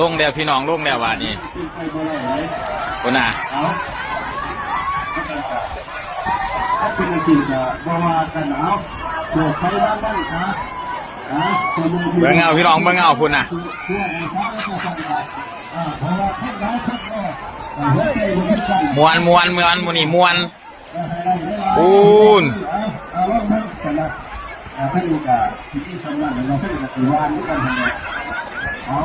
ลงแล้วพี่น้องลงแล้วว่านี่คนน่ะเป็นจริงก็บ่ว่ากันเอาโจกไปบ้านบ้านคะอ่าตัวมือเบิ่งเอาพี่น้องเบิ่งเอาพุ่นน่ะเพื่อไอ้ซ้ายก็สั่งได้อ่าเพราะว่าทุกร้ายทุกแม่อ่าหัวใจบ่มีกันมวนมวนมวนมูนี่มวนอูนเอาเอาลงมากันนะอ่าเพิ่นอีกอะที่ที่สำนักเราเพิ่นก็สิว่านี่กันหั่นแหละเอา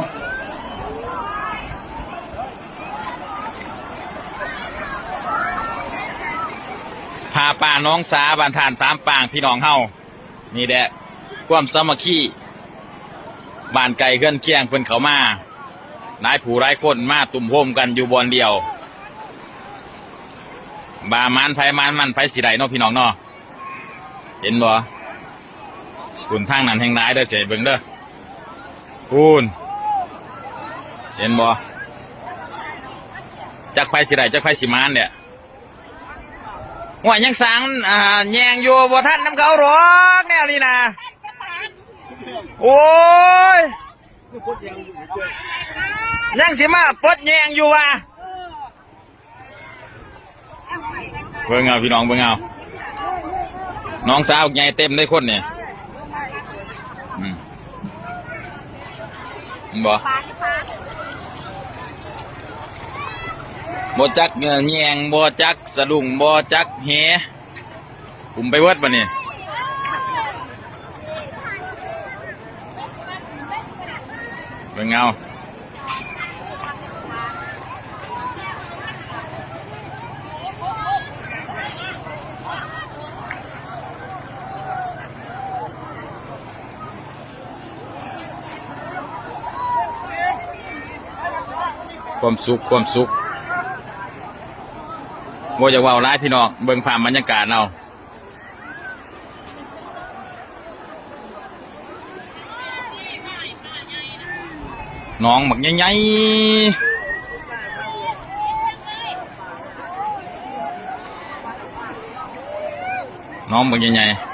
พา ป่าน้องสาบานทานสามปางพี่น้องเฮานี่แหละความสามัคคีบ้านไก่เคลื่อนเคียงเพิ่นเขามาหลายผู้หลายคนมาตุ่มโฮมกันอยู่บอนเดียว บามันไผมานมันไผสิไดเนาะพี่น้องเนาะเห็นบ่คุณทางนั้นแห่งร้ายเด้อเสียเบิ่งเด้อคุณเห็นบ่จักไผสิไดจักไผสิมานเนี่ย ว่ายังสังอ่าแยงอยู่บ่ท่านน้ำเขาหรอกแนวนี้นะโอ้ยยังสิมาปลดแยงอยู่ว่ะเบิ่งเอาพี่น้องเบิ่งเอาน้องสาวใหญ่เต็มได้คนเนี่ยอืมบ่ บ่จักเงื่อแยงบ่จักสะดุ้งบ่จักแหคุมไปเวิดบ่นี่ยเบิ่งเอาความสุขความสุข บ่อยว่าร้ายพี่น้องเบิ่งภาพบรรยากาศเอาน้องบักใหญ่ๆน้องบักใหญ่ๆ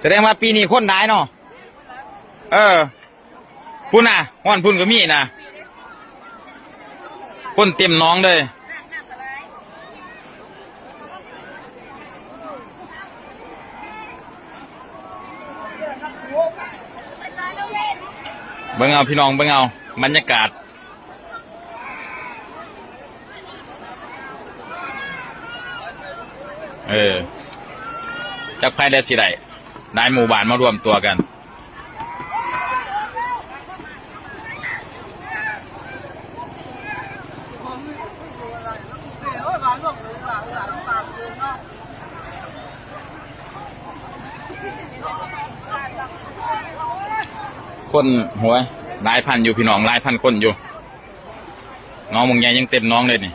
แสดงว่าปีนี้คนได้เนาะเออพุ่นน่ะห้อนพุ่นก็มีนะ คนเต็มน้องเลยเบิ่งเอาพี่น้องเบิ่งเอาบรรยากาศเออจักไพ่ได้สิได้ได้หมู่บ้านมารวมตัวกัน คนหัวยหลายพันอยู่พี่น้องหลายพันคนอยู่ น้องมึงใหญ่ยังเต็มน้องเลยนี่